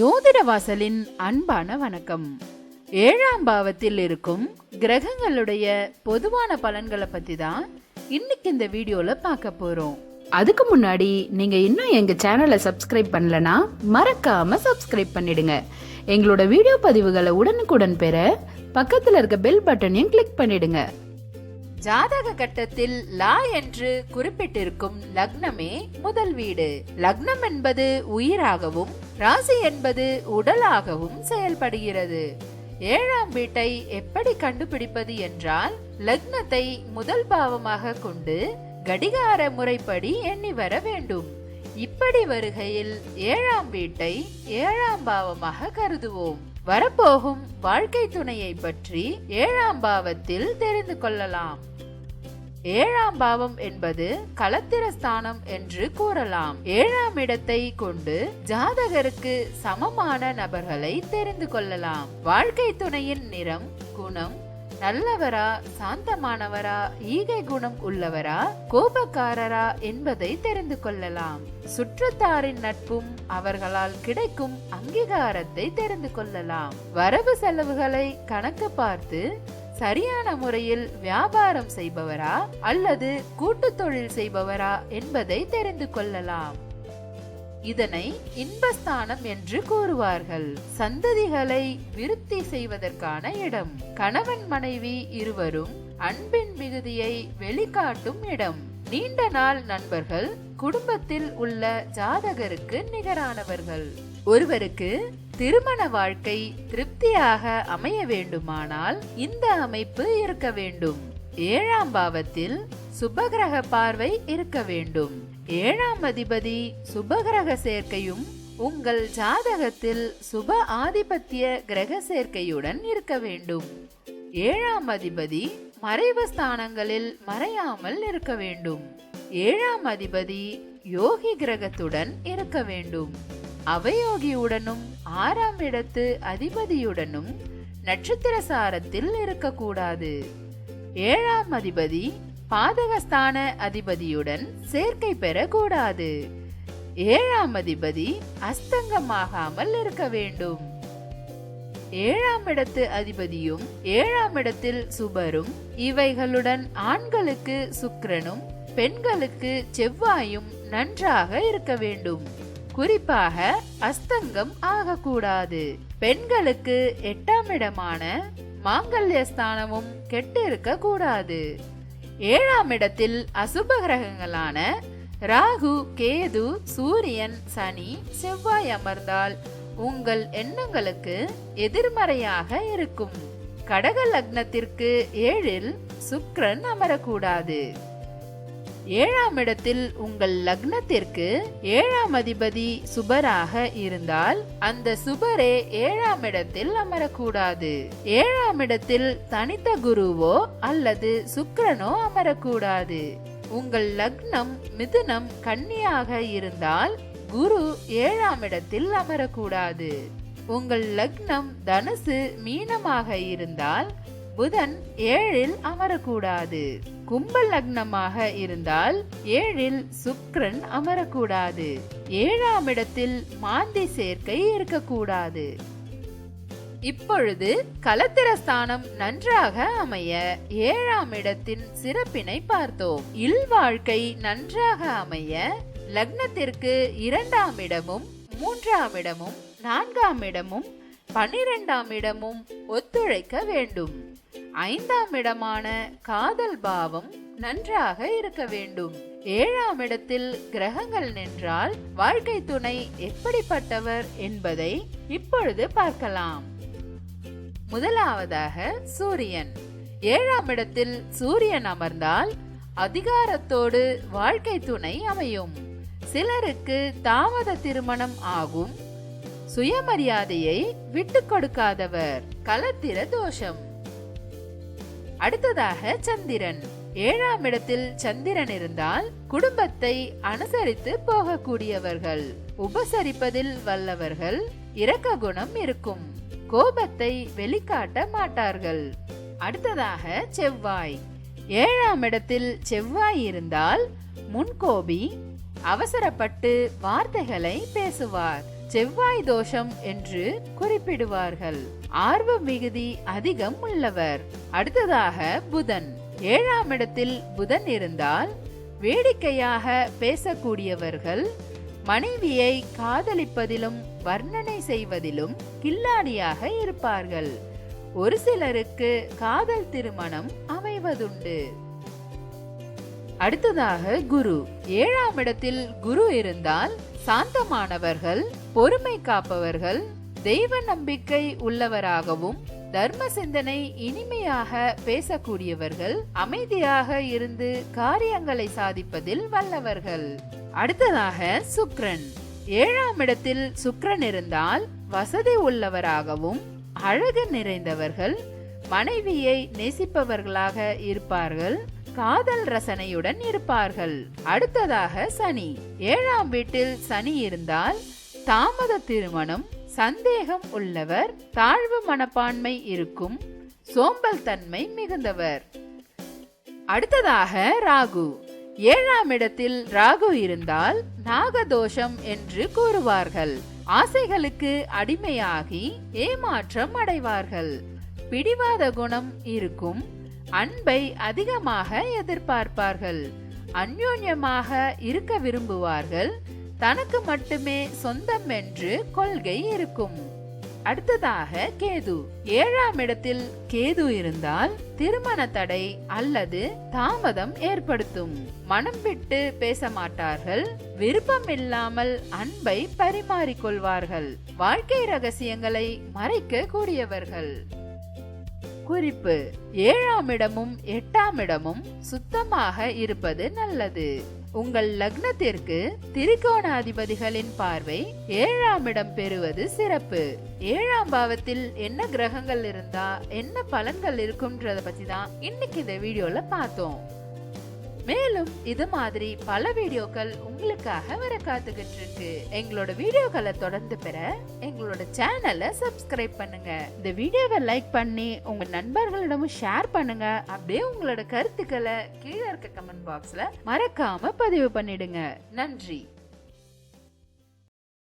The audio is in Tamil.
ஜோதிட வாசலின் அன்பான வணக்கம். ஏழாம் பாவத்தில் இருக்கும் கிரகங்களுடைய பொதுவான பலன்களை பத்தி தான் இன்னைக்கு இந்த வீடியோல பார்க்க போறோம். அதுக்கு முன்னாடி நீங்க இன்னும் எங்க சேனலை சப்ஸ்கிரைப் பண்ணலனா மறக்காம சப்ஸ்கிரைப் பண்ணிடுங்க. எங்களோட வீடியோ பதிவுகளை உடனுக்குடன் பெற பக்கத்துல இருக்க பெல் பட்டனையும் கிளிக் பண்ணிடுங்க. ஜாதக கட்டத்தில் லா என்று குறிப்பிட்டிருக்கும் லக்னமே முதல் வீடு. லக்னம் என்பது உயிராகவும் ராசி என்பது உடலாகவும் செயல்படுகிறது. ஏழாம் வீட்டை எப்படி கண்டுபிடிப்பது என்றால் லக்னத்தை முதல் பாவமாக கொண்டு கடிகார முறைப்படி எண்ணி வர வேண்டும். இப்படி வருகையில் ஏழாம் வீட்டை ஏழாம் பாவமாக கருதுவோம். வரப்போகும் வாழ்க்கை துணையை பற்றி ஏழாம் பாவத்தில் தெரிந்து கொள்ளலாம். ஏழாம் பாவம் என்பது களத்திரஸ்தானம் என்று கூறலாம். ஏழாம் இடத்தை கொண்டு ஜாதகருக்கு சமமான நபர்களை தெரிந்து கொள்ளலாம். வாழ்க்கை துணையின் நிறம் குணம் நல்லவரா சாந்தமானவரா ஈகை குணம் உள்ளவரா கோபக்காரரா என்பதை தெரிந்து கொள்ளலாம். சுற்றத்தாரின் நட்பும் அவர்களால் கிடைக்கும் அங்கீகாரத்தை தெரிந்து கொள்ளலாம். வரவு செலவுகளை கணக்கு பார்த்து சரியான முறையில் வியாபாரம் செய்பவரா அல்லது கூட்டு தொழில் செய்பவரா என்பதை தெரிந்து கொள்ளலாம். இதனை இன்பஸ்தானம் என்று கூறுவார்கள். சந்ததிகளை விருத்தி செய்வதற்கான இடம். கணவன் மனைவி இருவரும் அன்பின் மிகுதியை வெளிக்காட்டும் இடம். நீண்ட நாள் நண்பர்கள் குடும்பத்தில் உள்ள ஜாதகருக்கு நிகரானவர்கள். ஒருவருக்கு திருமண வாழ்க்கை திருப்தியாக அமைய வேண்டுமானால் இந்த அமைப்பு இருக்க வேண்டும். ஏழாம் பாவத்தில் சுபகிரக பார்வை இருக்க வேண்டும். ஏழாம் அதிபதி சுபகிரக சேர்க்கையும் உங்கள் ஜாதகத்தில் சுப ஆதிபத்திய கிரக சேர்க்கையுடன் இருக்க வேண்டும். ஏழாம் அதிபதி மறைவு ஸ்தானங்களில் மறையாமல் இருக்க வேண்டும். ஏழாம் அதிபதி யோகி கிரகத்துடன் இருக்க வேண்டும். அவயோகியுடனும் ஆறாம் இடத்து அதிபதியுடனும் நட்சத்திர சாரத்தில் இருக்கக்கூடாது. ஏழாம் அதிபதி பாதகஸ்தான அதிபதியுடன் சேர்க்கை பெறக்கூடாது. ஏழாம் அதிபதி அஸ்தங்கமாகாமல் இருக்க வேண்டும். ஏழாம் இடத்து அதிபதியும் ஏழாம் இடத்தில் சுபரும் இவைகளுடன் ஆண்களுக்கு சுக்கிரனும் பெண்களுக்கு செவ்வாயும் நன்றாக இருக்க வேண்டும். குறிப்பாக அஸ்தங்கம் ஆகக்கூடாது. பெண்களுக்கு எட்டாம் இடமான மாங்கல்ய ஸ்தானமும் கெட்டு இருக்க கூடாது ஏழாம் இடத்தில் அசுப கிரகங்களான ராகு கேது சூரியன் சனி செவ்வாய் அமர்ந்தால் உங்கள் எண்ணங்களுக்கு எதிர்மறையாக இருக்கும். கடக லக்னத்திற்கு ஏழில் சுக்ரன் அமரக்கூடாது. ஏழாம் இடத்தில் உங்கள் லக்னத்திற்கு ஏழாம் அதிபதி சுபராக இருந்தால் அந்த சுபரே ஏழாம் இடத்தில் அமரக்கூடாது. ஏழாம் இடத்தில் தனித்த குருவோ அல்லது சுக்கரனோ அமரக்கூடாது. உங்கள் லக்னம் மிதுனம் கன்னியாக இருந்தால் குரு ஏழாம் இடத்தில் அமரக்கூடாது. உங்கள் லக்னம் தனுசு மீனமாக இருந்தால் புதன் ஏழில் அமரக்கூடாது. கும்ப லக்னமாக இருந்தால் ஏழில் சுக்ரன் அமரக்கூடாது. ஏழாம் இடத்தில் மாந்தி சேர்க்கை இருக்கக்கூடாது. இப்பொழுது கலத்திரஸ்தானம் நன்றாக அமைய ஏழாம் இடத்தின் சிறப்பினை பார்த்தோம். இல்வாழ்க்கை நன்றாக அமைய லக்னத்திற்கு இரண்டாம் இடமும் மூன்றாம் இடமும் நான்காம் இடமும் பன்னிரெண்டாம் இடமும் ஒத்துழைக்க வேண்டும். ஐந்தாம் இடமான காதல் பாவம் நன்றாக இருக்க வேண்டும். ஏழாம் இடத்தில் கிரகங்கள் நின்றால் வாழ்க்கை துணை எப்படிப்பட்டவர் என்பதை இப்பொழுது பார்க்கலாம். முதலாவதாக சூரியன். ஏழாம் இடத்தில் சூரியன் அமர்ந்தால் அதிகாரத்தோடு வாழ்க்கை துணை அமையும். சிலருக்கு தாமத திருமணம் ஆகும். சுயமரியாதையை விட்டு கொடுக்காதவர். கலத்திர தோஷம். அடுத்ததாக சந்திரன். ஏழாம் இடத்தில் சந்திரன் இருந்தால் குடும்பத்தை அனுசரித்து போகக்கூடியவர்கள். உபசரிப்பதில் வல்லவர்கள் இரக்க குணம் இருக்கும். கோபத்தை வெளிக்காட்ட மாட்டார்கள். அடுத்ததாக செவ்வாய். ஏழாம் இடத்தில் செவ்வாய் இருந்தால் முன்கோபி அவசரப்பட்டு வார்த்தைகளை பேசுவார். செவ்வாய் தோஷம் என்று குறிப்பிடுவார்கள். ஆர்வ மிகுதி அதிகம் உள்ளவர். அடுத்ததாக புதன். ஏழாம் இடத்தில் புதன் இருந்தால் வேடிக்கையாக பேசக்கூடியவர்கள் மனைவியை காதலிப்பதிலும் வர்ணனை செய்வதிலும் கில்லாடியாக இருப்பார்கள். ஒரு சிலருக்கு காதல் திருமணம் அமைவதுண்டு. அடுத்ததாக குரு. ஏழாம் இடத்தில் குரு இருந்தால் சாந்தமானவர்கள் பொறுமை காப்பவர்கள் தெய்வ நம்பிக்கை உள்ளவராகவும் தர்ம சிந்தனை இனிமையாக பேசக்கூடியவர்கள் அமைதியாக இருந்து காரியங்களை சாதிப்பதில் வல்லவர்கள். அடுத்ததாக சுக்ரன். ஏழாம் இடத்தில் சுக்ரன் இருந்தால் வசதி உள்ளவராகவும் அழகு நிறைந்தவர்கள் மனைவியை நேசிப்பவர்களாக இருப்பார்கள் காதல் ரசனையுடன் இருப்பார்கள். அடுத்ததாக சனி. ஏழாம் வீட்டில் சனி இருந்தால் தாமத திருமணம் சந்தேகம் உள்ளவர் தாழ்வு மனப்பான்மை இருக்கும் சோம்பல் தன்மை மிகுந்தவர். அடுத்ததாக ராகு. ஏழாம் இடத்தில் ராகு இருந்தால் நாகதோஷம் என்று கூறுவார்கள். ஆசைகளுக்கு அடிமையாகி ஏமாற்றம் அடைவார்கள். பிடிவாத குணம் இருக்கும் அன்பை அதிகமாக எதிர்பார்ப்பார்கள். அந்யோன்யமாக இருக்க விரும்புவார்கள். தனக்கு மட்டுமே சொந்தம் என்று கொள்கை இருக்கும். அடுத்ததாக கேது. ஏழாம் இடத்தில் கேது இருந்தால் திருமண தடை அல்லது தாமதம் ஏற்படுத்தும். மனம் விட்டு பேச மாட்டார்கள். விருப்பம் இல்லாமல் அன்பை பரிமாறிக்கொள்வார்கள் வாழ்க்கை ரகசியங்களை மறைக்க கூடியவர்கள். குறிப்பு. ஏழாம் இடமும் எட்டாம் இடமும் சுத்தமாக இருப்பது நல்லது. உங்கள் லக்னத்திற்கு திரிகோணாதிபதிகளின் பார்வை ஏழாம் இடம் பெறுவது சிறப்பு. ஏழாம் பாவத்தில் என்ன கிரகங்கள் இருந்தா என்ன பலன்கள் இருக்கும்ன்றத பத்தி தான் இன்னைக்கு இந்த வீடியோல பார்த்தோம். மேலும் இது மாதிரி பல வீடியோக்கள் உங்களுக்காக வர காத்துக்கிட்டு இருக்கு எங்களோட வீடியோக்களை தொடர்ந்து பெற எங்களோட சேனலை சப்ஸ்கிரைப் பண்ணுங்க. இந்த வீடியோவை லைக் பண்ணி உங்க நண்பர்களிடமும் ஷேர் பண்ணுங்க. அப்படியே உங்களோட கருத்துக்களை கீழே இருக்க கமெண்ட் பாக்ஸ்ல மறக்காம பதிவு பண்ணிடுங்க. நன்றி.